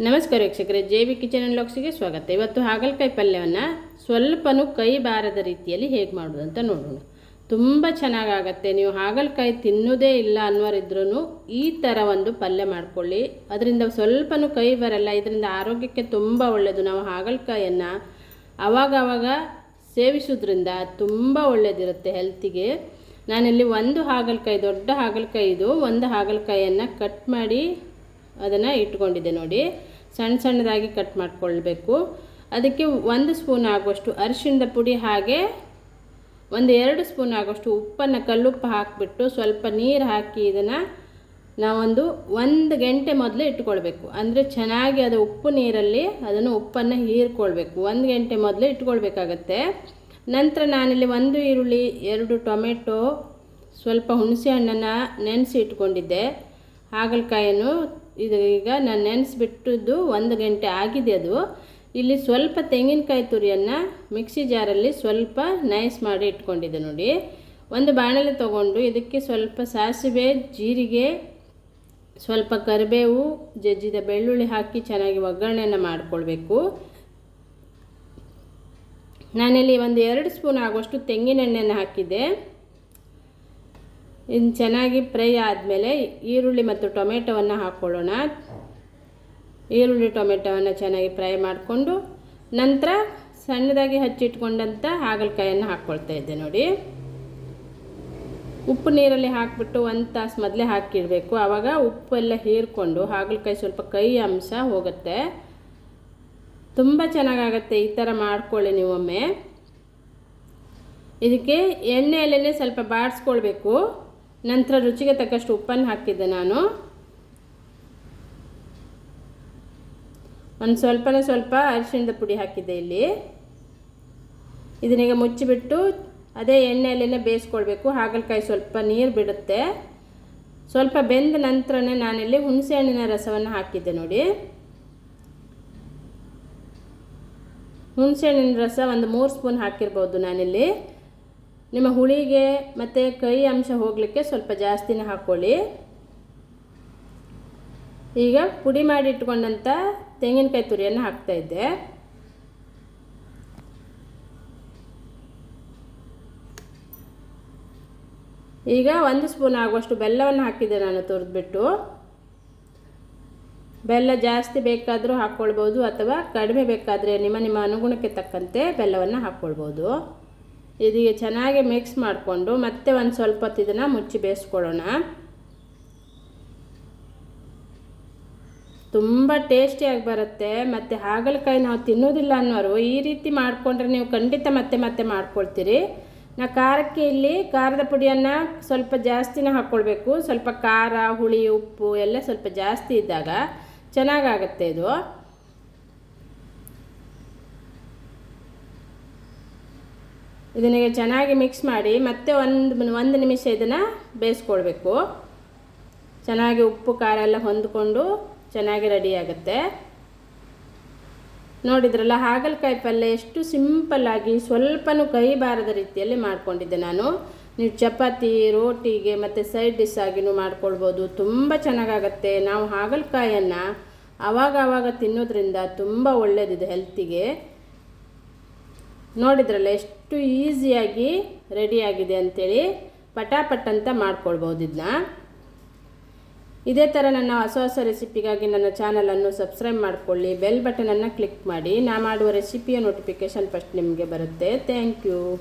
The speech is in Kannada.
ನಮಸ್ಕಾರ ವೀಕ್ಷಕರೇ, ಜೆ ವಿ ಕಿಚನ್ ಅಂಡ್ ಲಾಕ್ಸಿಗೆ ಸ್ವಾಗತ. ಇವತ್ತು ಹಾಗಲಕಾಯಿ ಪಲ್ಯವನ್ನು ಸ್ವಲ್ಪನೂ ಕೈ ಬಾರದ ರೀತಿಯಲ್ಲಿ ಹೇಗೆ ಮಾಡೋದು ಅಂತ ನೋಡೋಣ. ತುಂಬ ಚೆನ್ನಾಗಾಗತ್ತೆ. ನೀವು ಹಾಗಲಕಾಯಿ ತಿನ್ನೋದೇ ಇಲ್ಲ ಅನ್ನೋರಿದ್ರೂ ಈ ಥರ ಒಂದು ಪಲ್ಯ ಮಾಡ್ಕೊಳ್ಳಿ. ಅದರಿಂದ ಸ್ವಲ್ಪನೂ ಕೈ ಬರಲ್ಲ. ಇದರಿಂದ ಆರೋಗ್ಯಕ್ಕೆ ತುಂಬ ಒಳ್ಳೆಯದು ನಾವು ಹಾಗಲಕಾಯನ್ನು ಆವಾಗವಾಗ ಸೇವಿಸೋದ್ರಿಂದ ತುಂಬ ಒಳ್ಳೆಯದಿರುತ್ತೆ ಹೆಲ್ತಿಗೆ. ನಾನಿಲ್ಲಿ ಒಂದು ಹಾಗಲಕಾಯಿ, ದೊಡ್ಡ ಹಾಗಲಕಾಯಿ ಇದು. ಒಂದು ಹಾಗಲಕಾಯಿಯನ್ನು ಕಟ್ ಮಾಡಿ ಅದನ್ನು ಇಟ್ಕೊಂಡಿದ್ದೆ ನೋಡಿ. ಸಣ್ಣ ಸಣ್ಣದಾಗಿ ಕಟ್ ಮಾಡಿಕೊಳ್ಬೇಕು. ಅದಕ್ಕೆ ಒಂದು ಸ್ಪೂನ್ ಆಗುವಷ್ಟು ಅರಿಶಿಣದ ಪುಡಿ ಹಾಗೆ ಒಂದು ಎರಡು ಸ್ಪೂನ್ ಆಗುವಷ್ಟು ಉಪ್ಪನ್ನು ಕಲ್ಲುಪ್ಪು ಹಾಕಿಬಿಟ್ಟು ಸ್ವಲ್ಪ ನೀರು ಹಾಕಿ ಇದನ್ನು ನಾವೊಂದು ಒಂದು ಗಂಟೆ ಮೊದಲು ಇಟ್ಕೊಳ್ಬೇಕು. ಅಂದರೆ ಚೆನ್ನಾಗಿ ಅದು ಉಪ್ಪು ನೀರಲ್ಲಿ ಅದನ್ನು ಉಪ್ಪನ್ನು ಹೀರ್ಕೊಳ್ಬೇಕು. ಒಂದು ಗಂಟೆ ಮೊದಲು ಇಟ್ಕೊಳ್ಬೇಕಾಗತ್ತೆ. ನಂತರ ನಾನಿಲ್ಲಿ ಒಂದು ಈರುಳ್ಳಿ, ಎರಡು ಟೊಮೆಟೊ, ಸ್ವಲ್ಪ ಹುಣಸೆ ಹಣ್ಣನ್ನು ನೆನೆಸಿ ಇಟ್ಕೊಂಡಿದ್ದೆ. ಹಾಗಲಕಾಯನ್ನು ಇದು ಈಗ ನಾನು ನೆನೆಸ್ಬಿಟ್ಟಿದ್ದು ಒಂದು ಗಂಟೆ ಆಗಿದೆ ಅದು. ಇಲ್ಲಿ ಸ್ವಲ್ಪ ತೆಂಗಿನಕಾಯಿ ತುರಿಯನ್ನು ಮಿಕ್ಸಿ ಜಾರಲ್ಲಿ ಸ್ವಲ್ಪ ನೈಸ್ ಮಾಡಿ ಇಟ್ಕೊಂಡಿದ್ದೆ ನೋಡಿ. ಒಂದು ಬಾಣಲೆ ತಗೊಂಡು ಇದಕ್ಕೆ ಸ್ವಲ್ಪ ಸಾಸಿವೆ, ಜೀರಿಗೆ, ಸ್ವಲ್ಪ ಕರಿಬೇವು, ಜಜ್ಜಿದ ಬೆಳ್ಳುಳ್ಳಿ ಹಾಕಿ ಚೆನ್ನಾಗಿ ಒಗ್ಗರಣೆಯನ್ನು ಮಾಡಿಕೊಳ್ಬೇಕು. ನಾನಿಲ್ಲಿ ಒಂದು ಎರಡು ಸ್ಪೂನ್ ಆಗುವಷ್ಟು ತೆಂಗಿನೆಣ್ಣೆಯನ್ನು ಹಾಕಿದ್ದೆ. ಇನ್ನು ಚೆನ್ನಾಗಿ ಫ್ರೈ ಆದಮೇಲೆ ಈರುಳ್ಳಿ ಮತ್ತು ಟೊಮೆಟೊವನ್ನು ಹಾಕ್ಕೊಳ್ಳೋಣ ಈರುಳ್ಳಿ ಟೊಮೆಟೊವನ್ನು ಚೆನ್ನಾಗಿ ಫ್ರೈ ಮಾಡಿಕೊಂಡು ನಂತರ ಸಣ್ಣದಾಗಿ ಹಚ್ಚಿಟ್ಕೊಂಡಂಥ ಹಾಗಲಕಾಯನ್ನು ಹಾಕ್ಕೊಳ್ತಾ ಇದ್ದೆ ನೋಡಿ. ಉಪ್ಪು ನೀರಲ್ಲಿ ಹಾಕಿಬಿಟ್ಟು ಒಂದು ತಾಸು ಮೊದಲೇ ಹಾಕಿಡಬೇಕು. ಆವಾಗ ಉಪ್ಪೆಲ್ಲ ಹೀರ್ಕೊಂಡು ಹಾಗಲಕಾಯಿ ಸ್ವಲ್ಪ ಕೈ ಅಂಶ ಹೋಗುತ್ತೆ. ತುಂಬ ಚೆನ್ನಾಗಾಗತ್ತೆ ಈ ಥರ ಮಾಡ್ಕೊಳ್ಳಿ ನೀವೊಮ್ಮೆ. ಇದಕ್ಕೆ ಎಣ್ಣೆಯಲ್ಲೇ ಸ್ವಲ್ಪ ಬಾಡಿಸ್ಕೊಳ್ಬೇಕು ನಂತರ ರುಚಿಗೆ ತಕ್ಕಷ್ಟು ಉಪ್ಪನ್ನು ಹಾಕಿದ್ದೆ ನಾನು. ಒಂದು ಸ್ವಲ್ಪನೇ ಸ್ವಲ್ಪ ಅರಿಶಿಣದ ಪುಡಿ ಹಾಕಿದ್ದೆ ಇಲ್ಲಿ. ಇದನ್ನೀಗ ಮುಚ್ಚಿಬಿಟ್ಟು ಅದೇ ಎಣ್ಣೆಯಲ್ಲೇ ಬೇಯಿಸ್ಕೊಳ್ಬೇಕು. ಹಾಗಲಕಾಯಿ ಸ್ವಲ್ಪ ನೀರು ಬಿಡುತ್ತೆ. ಸ್ವಲ್ಪ ಬೆಂದ ನಂತರನೇ ನಾನಿಲ್ಲಿ ಹುಣಸೆ ಹಣ್ಣಿನ ರಸವನ್ನು ಹಾಕಿದ್ದೆ ನೋಡಿ. ಹುಣಸೆ ಹಣ್ಣಿನ ರಸ ಒಂದು ಮೂರು ಸ್ಪೂನ್ ಹಾಕಿರ್ಬೋದು ನಾನಿಲ್ಲಿ. ನಿಮ್ಮ ಹುಳಿಗೆ ಮತ್ತು ಕೈ ಅಂಶ ಹೋಗಲಿಕ್ಕೆ ಸ್ವಲ್ಪ ಜಾಸ್ತಿನೇ ಹಾಕ್ಕೊಳ್ಳಿ ಈಗ ಪುಡಿ ಮಾಡಿ ಇಟ್ಕೊಂಡಂಥ ತೆಂಗಿನಕಾಯಿ ತುರಿಯನ್ನು ಹಾಕ್ತಾಯಿದ್ದೆ ಈಗ ಒಂದು ಸ್ಪೂನ್ ಆಗುವಷ್ಟು ಬೆಲ್ಲವನ್ನು ಹಾಕಿದ್ದೆ ನಾನು ತುರಿದ್ಬಿಟ್ಟು. ಬೆಲ್ಲ ಜಾಸ್ತಿ ಬೇಕಾದರೂ ಹಾಕ್ಕೊಳ್ಬೋದು ಅಥವಾ ಕಡಿಮೆ ಬೇಕಾದರೆ ನಿಮ್ಮ ನಿಮ್ಮ ಅನುಗುಣಕ್ಕೆ ತಕ್ಕಂತೆ ಬೆಲ್ಲವನ್ನು ಹಾಕ್ಕೊಳ್ಬೋದು. ಇದೀಗ ಚೆನ್ನಾಗಿ ಮಿಕ್ಸ್ ಮಾಡಿಕೊಂಡು ಮತ್ತೆ ಒಂದು ಸ್ವಲ್ಪ ಹೊತ್ತು ಇದನ್ನು ಮುಚ್ಚಿ ಬೇಯಿಸ್ಕೊಳ್ಳೋಣ. ತುಂಬ ಟೇಸ್ಟಿಯಾಗಿ ಬರುತ್ತೆ. ಮತ್ತು ಹಾಗಲಕಾಯಿ ನಾವು ತಿನ್ನೋದಿಲ್ಲ ಅನ್ನೋರು ಈ ರೀತಿ ಮಾಡಿಕೊಂಡ್ರೆ ನೀವು ಖಂಡಿತ ಮತ್ತೆ ಮತ್ತೆ ಮಾಡ್ಕೊಳ್ತೀರಿ. ನಾ ಖಾರಕ್ಕೆ ಇಲ್ಲಿ ಖಾರದ ಪುಡಿಯನ್ನು ಸ್ವಲ್ಪ ಜಾಸ್ತಿನೇ ಹಾಕ್ಕೊಳ್ಬೇಕು ಸ್ವಲ್ಪ ಖಾರ, ಹುಳಿ, ಉಪ್ಪು ಎಲ್ಲ ಸ್ವಲ್ಪ ಜಾಸ್ತಿ ಇದ್ದಾಗ ಚೆನ್ನಾಗಾಗತ್ತೆ ಇದು. ಇದನ್ನೀಗ ಚೆನ್ನಾಗಿ ಮಿಕ್ಸ್ ಮಾಡಿ ಮತ್ತೆ ಒಂದು ಒಂದು ನಿಮಿಷ ಇದನ್ನು ಬೇಯಿಸ್ಕೊಳ್ಬೇಕು. ಚೆನ್ನಾಗಿ ಉಪ್ಪು, ಖಾರ ಎಲ್ಲ ಹೊಂದ್ಕೊಂಡು ಚೆನ್ನಾಗಿ ರೆಡಿ ಆಗುತ್ತೆ. ನೋಡಿದ್ರಲ್ಲ, ಹಾಗಲಕಾಯಿ ಪಲ್ಯ ಎಷ್ಟು ಸಿಂಪಲ್ಲಾಗಿ ಸ್ವಲ್ಪನೂ ಕೈ ಬಾರದ ರೀತಿಯಲ್ಲಿ ಮಾಡ್ಕೊಂಡಿದ್ದೆ ನಾನು. ನೀವು ಚಪಾತಿ, ರೋಟಿಗೆ ಮತ್ತು ಸೈಡ್ ಡಿಶ್ ಆಗಿನೂ ಮಾಡ್ಕೊಳ್ಬೋದು. ತುಂಬ ಚೆನ್ನಾಗಾಗತ್ತೆ. ನಾವು ಹಾಗಲಕಾಯನ್ನು ಆವಾಗ ಆವಾಗ ತಿನ್ನೋದ್ರಿಂದ ತುಂಬ ಒಳ್ಳೆಯದಿದೆ ಹೆಲ್ತಿಗೆ ನೋಡಿದ್ರಲ್ಲ, ಎಷ್ಟು ಈಸಿಯಾಗಿ ರೆಡಿಯಾಗಿದೆ ಅಂಥೇಳಿ ಪಟಾಪಟ್ ಅಂತ ಮಾಡ್ಕೊಳ್ಬೋದು ಇದನ್ನ ಇದೇ ಥರ ನನ್ನ ಹೊಸ ಹೊಸ ರೆಸಿಪಿಗಾಗಿ ನನ್ನ ಚಾನಲನ್ನು ಸಬ್ಸ್ಕ್ರೈಬ್ ಮಾಡಿಕೊಳ್ಳಿ, ಬೆಲ್ ಬಟನನ್ನು ಕ್ಲಿಕ್ ಮಾಡಿ. ನಾ ಮಾಡುವ ರೆಸಿಪಿಯ ನೋಟಿಫಿಕೇಷನ್ ಫಸ್ಟ್ ನಿಮಗೆ ಬರುತ್ತೆ. Thank you.